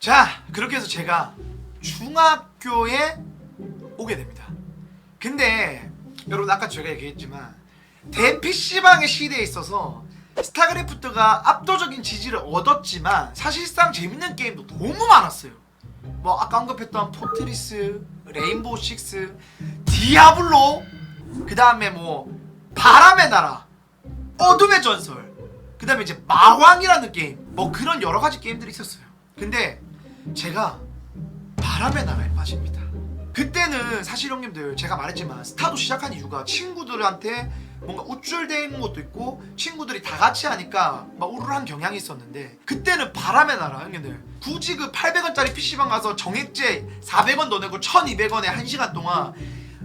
자 그렇게 해서 제가 중학교에 오게 됩니다. 근데 여러분 아까 제가 얘기했지만 대PC방의 시대에 있어서 스타크래프트가 압도적인 지지를 얻었지만 사실상 재밌는 게임도 너무 많았어요. 뭐 아까 언급했던 포트리스, 레인보우 식스, 디아블로, 그 다음에 뭐 바람의 나라, 어둠의 전설, 그 다음에 이제 마왕이라는 게임, 뭐 그런 여러 가지 게임들이 있었어요. 근데 제가 바람의 나라에 빠집니다. 그때는 사실 형님들 제가 말했지만 스타도 시작한 이유가 친구들한테 뭔가 우쭐대 있는 것도 있고 친구들이 다 같이 하니까 막 우르르한 경향이 있었는데 그때는 바람의 나라 형님들 굳이 그 800원짜리 PC방 가서 정액제 400원 더 내고 1200원에 1시간 동안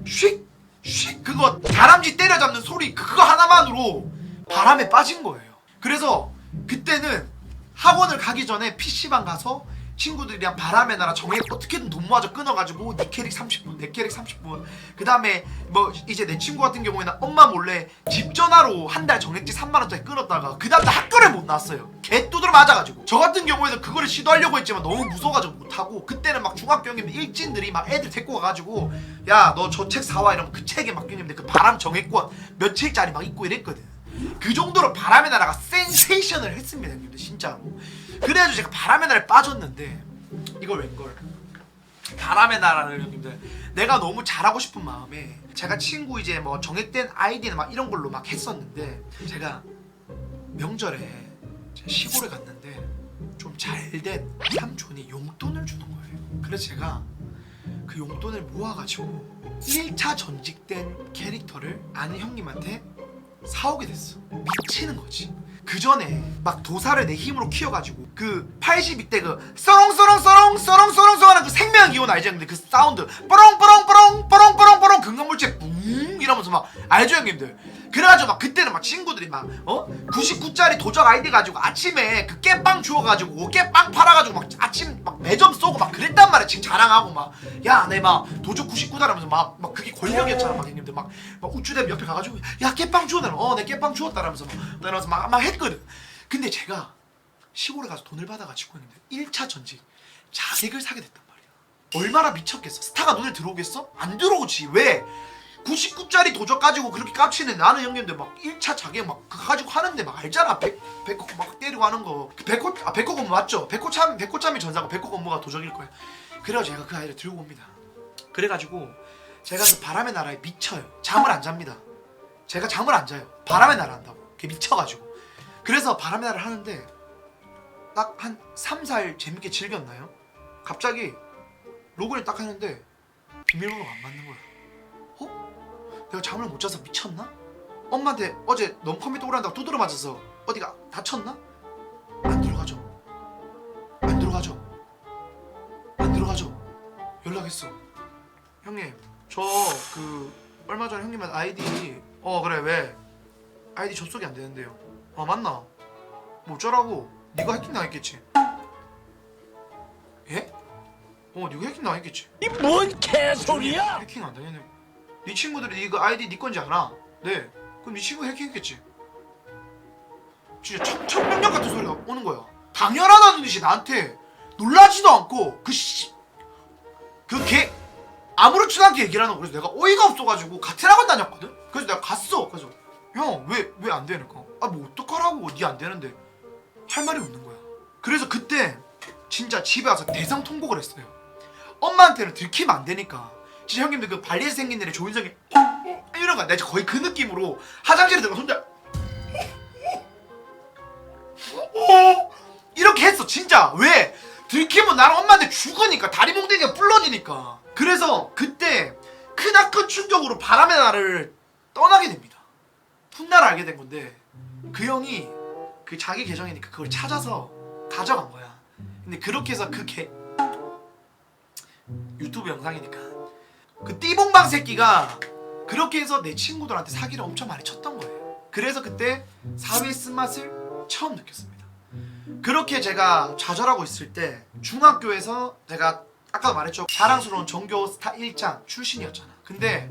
휙휙 그거 다람쥐 때려잡는 소리 그거 하나만으로 바람에 빠진 거예요 그래서 그때는 학원을 가기 전에 PC방 가서 친구들이랑 바람의 나라 정액 어떻게든 돈 모아서 끊어가지고 니 캐릭 30분 내 캐릭 30분. 그 다음에 뭐 이제 내 친구 같은 경우에는 엄마 몰래 집 전화로 한 달 정액지 3만원짜리 끊었다가 그 다음날 학교를 못 나왔어요. 개 두드러 맞아가지고. 저 같은 경우에는 그거를 시도하려고 했지만 너무 무서워가지고 못하고 그때는 막 중학교 형님 일진들이 막 애들 데리고 가가지고 야 너 저 책 사와 이러면 그 책에 막 형님들 그 바람 정액권 몇 책짜리 막 있고 이랬거든. 그 정도로 바람의 나라가 센세이션을 했습니다 형님들 진짜로 그래가지고 제가 바람의 나라에 빠졌는데 이걸 웬걸? 바람의 나라를 형님들 내가 너무 잘하고 싶은 마음에 제가 친구 이제 뭐 정액된 아이디나 막 이런 걸로 막 했었는데 제가 명절에 제가 시골에 갔는데 좀 잘 된 삼촌이 용돈을 주는 거예요. 그래서 제가 그 용돈을 모아가지고 1차 전직된 캐릭터를 아는 형님한테 사오게 됐어. 미치는 거지 그 전에 막 도사를 내 힘으로 키워가지고 그 82대 그 써롱써롱 써롱 써롱 써롱 써롱 하는 그 생명 기원 알지? 형님들 그 사운드 뽀롱 뽀롱 뽀롱 뽀롱 뽀롱 뽀롱 금강물체 뿡 이러면서 막 알죠 형님들? 그래가지고 막 그때는 막 친구들이 막 어? 99짜리 도적 아이디 가지고 아침에 그 깨빵 주워가지고 깨빵 팔아가지고 막 아침 막 매점 쏘고 막 그랬단 말이야 지금 자랑하고 막. 야내막 도적 99다 라면서 막 막 그게 권력이었잖아 막 형님들. 막, 막 우쭈대면 옆에 가가지고 야 깨빵 주웠다 어내 깨빵 주웠다 라면서 막. 이러면서 막, 막 했거든. 근데 제가 시골에 가서 돈을 받아가지고 형님들 1차 전직 자객을 사게 됐단 말이야. 얼마나 미쳤겠어? 스타가 눈에 들어오겠어? 안 들어오지. 왜? 99짜리 도적 가지고 그렇게 깝치는 나는 형님들 막 1차 자객 막 그거 가지고 하는데 막 알잖아. 백, 백호 막 때리고 하는 거. 그 백호 아 백호 건무 맞죠? 백호 참 백호 참이 전사고 백호 건무가 도적일 거야. 그래가지고 제가 그 아이를 들고 옵니다. 그래가지고 제가 그 바람의 나라에 미쳐요. 잠을 안 잡니다. 제가 잠을 안 자요. 바람의 나라 한다고. 그게 미쳐가지고. 그래서 바람의 나라를 하는데 딱 한 3, 4일 재밌게 즐겼나요? 갑자기 로그인 딱 하는데 비밀번호가 안 맞는 거야. 어? 내가 잠을 못 자서 미쳤나? 엄마한테 어제 넌 컴퓨터 오란다고 두드려 맞아서 어디가 다쳤나? 안 들어가죠. 안 들어가죠. 안 들어가죠. 연락했어. 형님 저 그 얼마 전에 형님한테 아이디 어 그래 왜? 아이디 접속이 안 되는데요. 아 맞나? 뭐 어쩌라고? 네가 해킹 당했겠지. 예? 어 네가 해킹 당했겠지. 이 뭔 개소리야? 해킹 안 당했네 네 친구들이 이거 아이디 네 건지 알아? 네. 그럼 네 친구 해킹했겠지. 진짜 천, 천명령 같은 소리가 오는 거야. 당연하다는 듯이 나한테 놀라지도 않고 그 씨그걔 아무렇지도 않게 얘기를 하는 거 그래서 내가 어이가 없어가지고 같은 학원 다녔거든? 그래서 내가 갔어. 그래서 형 왜 왜 안 되니까? 아 뭐 어떡하라고. 니 안 되는데 할 말이 없는 거야. 그래서 그때 진짜 집에 와서 대성통곡을 했어요. 엄마한테는 들키면 안 되니까 진짜 형님들 그 발리에서 생긴 일에 조인성이 이런 거야. 내가 거의 그 느낌으로 화장실에 들어가 혼자 이렇게 했어 진짜. 왜? 들키면 나랑 엄마한테 죽으니까. 다리 몽둥이가 불러지니까. 그래서 그때 크나큰 충격으로 바람의 나를 떠나게 됩니다. 훗날 알게 된 건데 그 형이 그 자기 계정이니까 그걸 찾아서 가져간 거야. 근데 그렇게 해서 그 개 유튜브 영상이니까 그 띠봉방 새끼가 그렇게 해서 내 친구들한테 사기를 엄청 많이 쳤던 거예요 그래서 그때 사회 쓴맛을 처음 느꼈습니다 그렇게 제가 좌절하고 있을 때 중학교에서 제가 아까도 말했죠 자랑스러운 전교 스타 1장 출신이었잖아 근데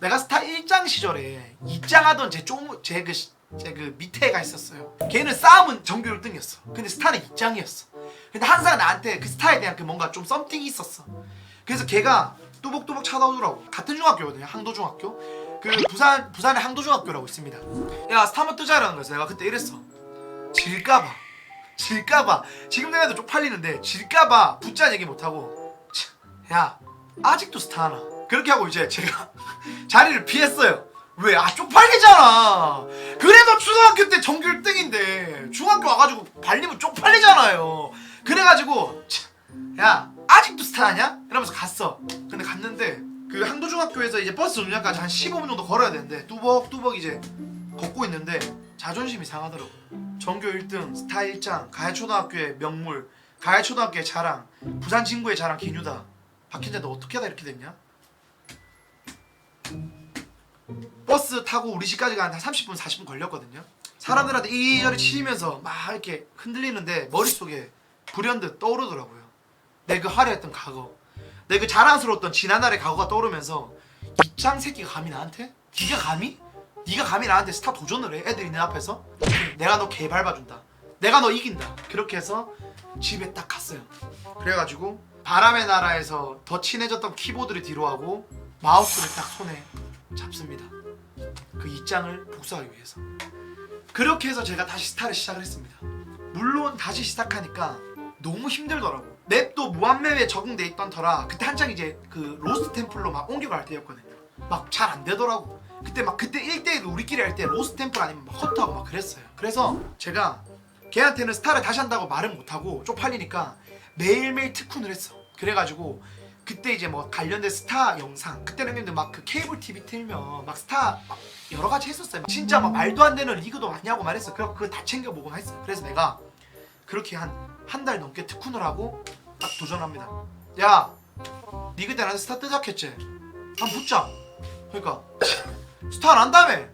내가 스타 1장 시절에 2장 하던 제좀제그 제그 밑에가 있었어요. 걔는 싸움은 전교 1등이었어. 근데 스타는 입장이었어. 근데 항상 나한테 그 스타에 대한 그 뭔가 좀 썸띵이 있었어. 그래서 걔가 뚜벅뚜벅 찾아오더라고. 같은 중학교거든요. 항도중학교. 그 부산 부산에 항도중학교라고 있습니다. 야 스타만 뜨자라는 거였어. 내가 그때 이랬어. 질까봐. 질까봐. 지금 내가도 쪽팔리는데 질까봐 붙자 얘기 못하고. 참, 야 아직도 스타 하나. 그렇게 하고 이제 제가 자리를 피했어요. 왜? 아 쪽팔리잖아. 그래도 초등학교 때 전교 1등인데 중학교 와가지고 발리면 쪽팔리잖아요. 그래가지고 참, 야 아직도 스타냐? 이러면서 갔어. 근데 갔는데 그 항도중학교에서 이제 버스 정류장까지 한 15분 정도 걸어야 되는데 뚜벅뚜벅 이제 걷고 있는데 자존심이 상하더라고. 전교 1등 스타 1장 가야초등학교의 명물 가야초등학교의 자랑 부산 친구의 자랑 기뉴다. 박현재 너 어떻게 하다 이렇게 됐냐? 버스 타고 우리 집까지 가는데 한 30분 40분 걸렸거든요. 사람들한테 이리저리 치면서 막 이렇게 흔들리는데 머릿속에 불현듯 떠오르더라고요. 내 그 화려했던 과거, 내 그 자랑스러웠던 지난날의 과거가 떠오르면서 이짱 새끼가 감히 나한테? 네가 감히? 네가 감히 나한테 스타 도전을 해? 애들이 내 앞에서? 내가 너 개 밟아준다. 내가 너 이긴다. 그렇게 해서 집에 딱 갔어요. 그래가지고 바람의 나라에서 더 친해졌던 키보드를 뒤로 하고 마우스를 딱 손에 잡습니다. 그 입장을 복수하기 위해서. 그렇게 해서 제가 다시 스타를 시작을 했습니다. 물론 다시 시작하니까 너무 힘들더라고. 맵도 무한맵에 적응돼 있던 터라 그때 한창 이제 그 로스트 템플로 막 옮겨갈 때였거든요. 막 잘 안 되더라고. 그때 막 그때 1대1 우리끼리 할 때 로스트 템플 아니면 막 헌터하고 막 그랬어요. 그래서 제가 걔한테는 스타를 다시 한다고 말은 못하고 쪽팔리니까 매일매일 특훈을 했어. 그래가지고 그때 이제 뭐 관련된 스타 영상 그때는 형님들 막 그 케이블 TV 틀면 막 스타 막 여러 가지 했었어요. 막 진짜 막 말도 안 되는 리그도 많냐고 말했어. 그래서 그거 다 챙겨보고 했어. 그래서 내가 그렇게 한 한 달 넘게 특훈을 하고 딱 도전합니다. 야, 니 그때 나한테 스타 뜨작했지? 한번 붙자. 그러니까 스타 안 한다며.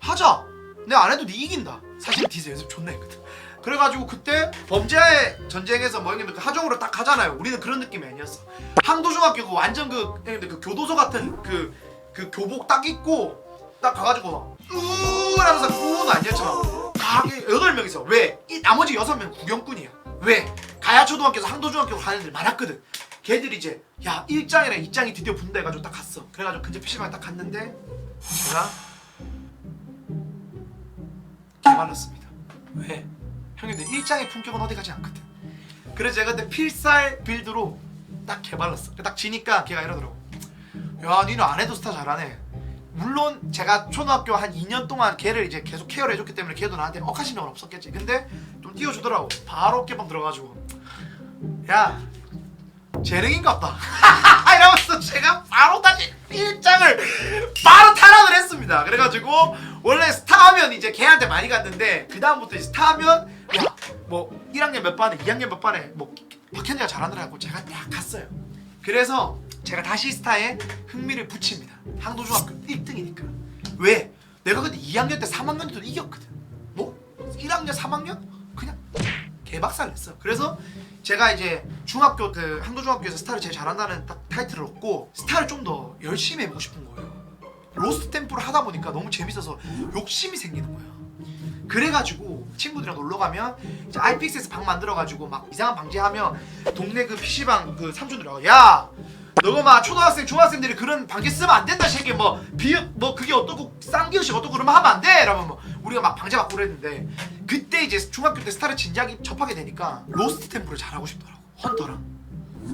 하자. 내가 안 해도 니 이긴다. 사실 디즈 연습 존나 했거든. 그래가지고 그때 범죄의 전쟁에서 뭐 형님들 그 하정으로 딱 가잖아요. 우리는 그런 느낌이 아니었어. 항도중학교 그 완전 그 형님들 그 교도소 같은 그 그 교복 딱 입고 딱 가가지고 막우 하면서 우는 아니었지만 가게 여덟 명이서 왜? 이 나머지 여섯 명 구경꾼이야. 왜? 가야초등학교에서 항도중학교 가는 애들 많았거든. 걔들이 이제 야 1장이랑 2장이 드디어 분다 해가지고 딱 갔어. 그래가지고 근데 PC방에 딱 갔는데 제가 개발랐습니다. 왜? 형님들 1장의 품격은 어디 가지 않거든. 그래서 제가 그때 필살 빌드로 딱 개발랐어. 딱 지니까 걔가 이러더라고. 야, 니는 안 해도 스타 잘하네. 물론 제가 초등학교 한 2년 동안 걔를 이제 계속 케어를 해줬기 때문에 걔도 나한테 억하심은 없었겠지. 근데 좀 띄워주더라고. 바로 어깨빵 들어가지고. 야, 재능인갑다. 이러면서 제가 바로 다시 일장을 바로 탈환을 했습니다. 그래가지고 원래 스타하면 이제 걔한테 많이 갔는데 그 다음부터 스타하면 야 뭐 1학년 몇 반에 2학년 몇 반에 뭐 박현재가 잘하더라고 제가 딱 갔어요. 그래서 제가 다시 스타에 흥미를 붙입니다. 항도중학교 1등이니까. 왜? 내가 그때 2학년 때 3학년 때도 이겼거든. 뭐? 1학년 3학년? 개박살 냈어. 그래서 제가 이제 중학교 그 항도중학교에서 스타를 제일 잘한다는 딱 타이틀을 얻고 스타를 좀 더 열심히 해보고 싶은 거예요. 로스트 템플을 하다 보니까 너무 재밌어서 욕심이 생기는 거야. 그래가지고 친구들이랑 놀러 가면 이제 IPX에서 방 만들어가지고 막 이상한 방지하면 동네 그 PC방 그 삼촌들이 야 너가 막 초등학생 중학생들이 그런 방지 쓰면 안 된다 새끼 뭐 비읍 뭐 그게 어떻고 쌍기역식 어떻고 그러면 하면 안돼 이러면 뭐 우리가 막 방제 받고 그랬는데 그때 이제 중학교 때 스타를 진지하게 접하게 되니까 로스트 템플을 잘하고 싶더라고 헌터랑.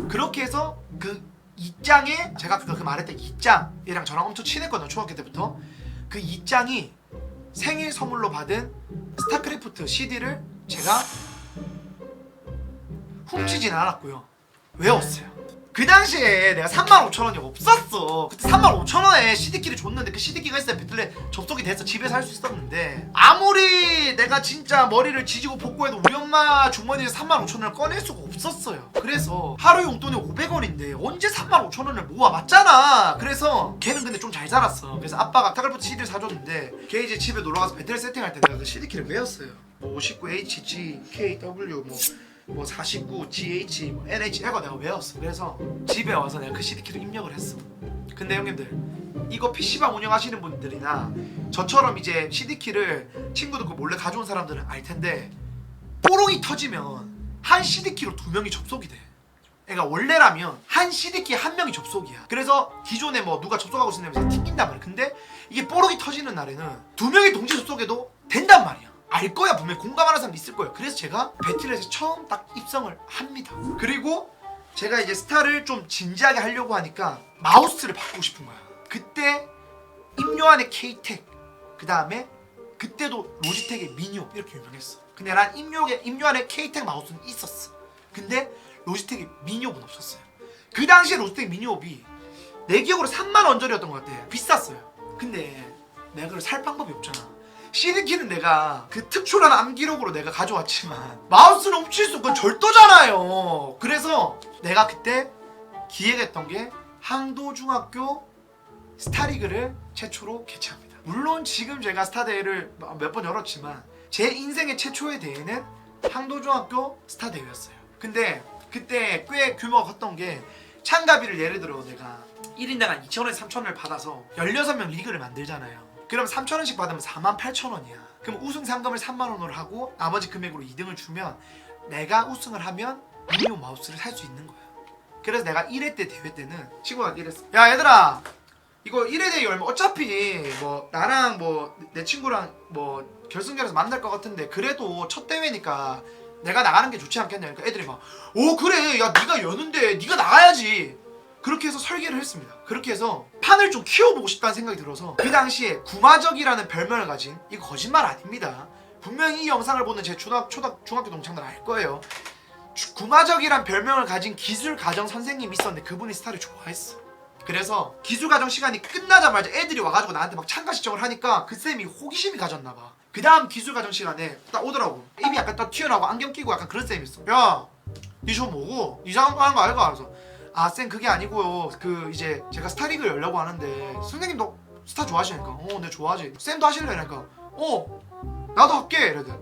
그렇게 해서 그 2장에 제가 그, 그 말했던 2장이랑 저랑 엄청 친했거든요 초등학교 때부터. 그 2장이 생일 선물로 받은 스타크래프트 CD를 제가 훔치진 않았고요. 외웠어요 그 당시에 내가 35,000원이 없었어. 그때 35,000원에 CD키를 줬는데 그 CD키가 있어야 배틀넷 접속이 돼서 집에서 할 수 있었는데 아무리 내가 진짜 머리를 지지고 복구해도 우리 엄마 주머니에서 35,000원을 꺼낼 수가 없었어요. 그래서 하루 용돈이 500원인데 언제 35,000원을 모아 맞잖아. 그래서 걔는 근데 좀 잘 살았어. 그래서 아빠가 타글부터 CD를 사줬는데 걔 이제 집에 놀러 가서 배틀 세팅할 때 내가 그 CD키를 외웠어요. 뭐 59H, G, K, W 뭐 뭐 49, GH, 뭐 NH 해가 내가 외웠어. 그래서 집에 와서 내가 그 CD키를 입력을 했어. 근데 형님들 이거 PC방 운영하시는 분들이나 저처럼 이제 CD키를 친구들 그 몰래 가져온 사람들은 알 텐데 뽀록이 터지면 한 CD키로 두 명이 접속이 돼. 그러니까 원래라면 한 CD키 한 명이 접속이야. 그래서 기존에 뭐 누가 접속하고 있으면 튕긴단 말이야. 근데 이게 뽀록이 터지는 날에는 두 명이 동시에 접속해도 된단 말이야. 알 거야 분명히 공감하는 사람 있을 거예요. 그래서 제가 배틀에서 처음 딱 입성을 합니다. 그리고 제가 이제 스타를 좀 진지하게 하려고 하니까 마우스를 바꾸고 싶은 거야. 그때 임요한의 K-텍 그 다음에 그때도 로지텍의 미니오 이렇게 유명했어. 근데 난 임요의 임요한의 K-텍 마우스는 있었어. 근데 로지텍의 미니옵은 없었어요. 그 당시에 로지텍 미니옵이 내 기억으로 3만 원짜리였던 것 같아. 비쌌어요. 근데 내가 그걸 살 방법이 없잖아. CD키는 내가 그 특출한 암기록으로 내가 가져왔지만 마우스는 훔칠 수 없고 절도잖아요. 그래서 내가 그때 기획했던 게 항도중학교 스타리그를 최초로 개최합니다. 물론 지금 제가 스타 대회를 몇 번 열었지만 제 인생의 최초의 대회는 항도중학교 스타 대회였어요. 근데 그때 꽤 규모가 컸던 게 참가비를 예를 들어 내가 1인당 한 2,000원, 3,000원을 받아서 16명 리그를 만들잖아요. 그럼 3,000원씩 받으면 48,000원이야. 그럼 우승 상금을 3만 원으로 하고 나머지 금액으로 2등을 주면 내가 우승을 하면 미니홈 마우스를 살 수 있는 거야. 그래서 내가 1회 때 대회 때는 친구가 이랬어. 야 얘들아 이거 1회 대회 열면 어차피 뭐 나랑 뭐 내 친구랑 뭐 결승전에서 만날 것 같은데 그래도 첫 대회니까 내가 나가는 게 좋지 않겠냐 그러니까 애들이 막 오 그래 야 네가 여는데 네가 나가야지 그렇게 해서 설계를 했습니다 그렇게 해서 판을 좀 키워보고 싶다는 생각이 들어서 그 당시에 구마적이라는 별명을 가진 이거 거짓말 아닙니다 분명히 이 영상을 보는 제 초등, 초등, 중학교 동창들 알 거예요 주- 구마적이란 별명을 가진 기술 가정 선생님이 있었는데 그분이 스타를 좋아했어 그래서 기술 과정 시간이 끝나자마자 애들이 와가지고 나한테 막 참가 신청을 하니까 그 쌤이 호기심이 가졌나 봐. 그 다음 기술 과정 시간에 딱 오더라고. 입이 약간 딱 튀어나오고 안경 끼고 약간 그런 쌤이 있어. 야, 니저 뭐고? 이상한 거 하는 거 알까? 그래서 아 쌤 그게 아니고요. 그 이제 제가 스타리그 열려고 하는데 선생님도 스타 좋아하시니까 어, 네 좋아하지. 쌤도 하실래? 그러니까 어, 나도 할게. 이러대.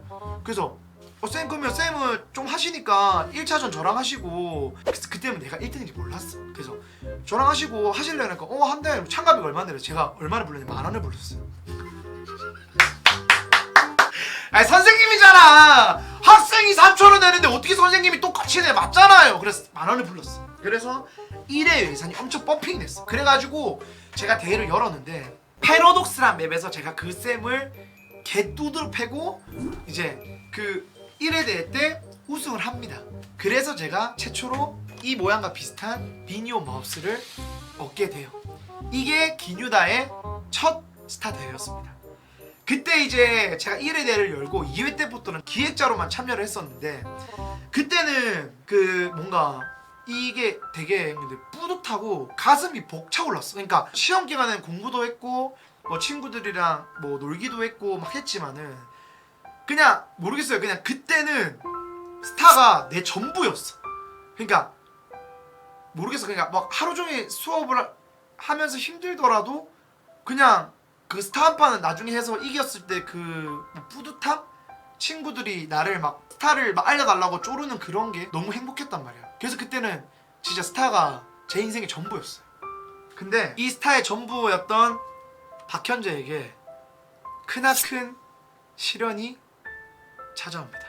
그래서 어, 쌤 그러면 쌤은 좀 하시니까 1차전 저랑 하시고 그래서 그때는 내가 1등인지 몰랐어. 그래서 저랑 하시고 하실래? 그러니까 어 한대 참가비가 얼마인데 제가 얼마를 불렀냐 만 원을 불렀어요. 아니 선생님 이잖아. 학생이 3천 원 내는데 어떻게 선생님이 똑같이 내 맞잖아요. 그래서 만 원을 불렀어. 그래서 1회 예산이 엄청 펌핑이 됐어. 그래가지고 제가 대회를 열었는데 패러독스란 맵에서 제가 그 쌤을 개뚜드러 패고 이제 그 1회 대회 때 우승을 합니다. 그래서 제가 최초로 이 모양과 비슷한 비니오 마우스를 얻게 돼요. 이게 기뉴다의 첫 스타 대회였습니다. 그때 이제 제가 1회 대회를 열고 2회 때부터는 기획자로만 참여를 했었는데 그때는 그 뭔가 이게 되게 근데 뿌듯하고 가슴이 벅차올랐어. 그러니까 시험 기간에는 공부도 했고 뭐 친구들이랑 뭐 놀기도 했고 막 했지만은 그냥 모르겠어요. 그냥 그때는 스타가 내 전부였어. 그러니까 모르겠어. 그러니까 막 하루 종일 수업을 하- 하면서 힘들더라도 그냥 그 스타 한 판은 나중에 해서 이겼을 때 그 뿌듯함? 친구들이 나를 막 스타를 막 알려달라고 쪼르는 그런 게 너무 행복했단 말이야. 그래서 그때는 진짜 스타가 제 인생의 전부였어요. 근데 이 스타의 전부였던 박현재에게 크나큰 시련이 찾아옵니다.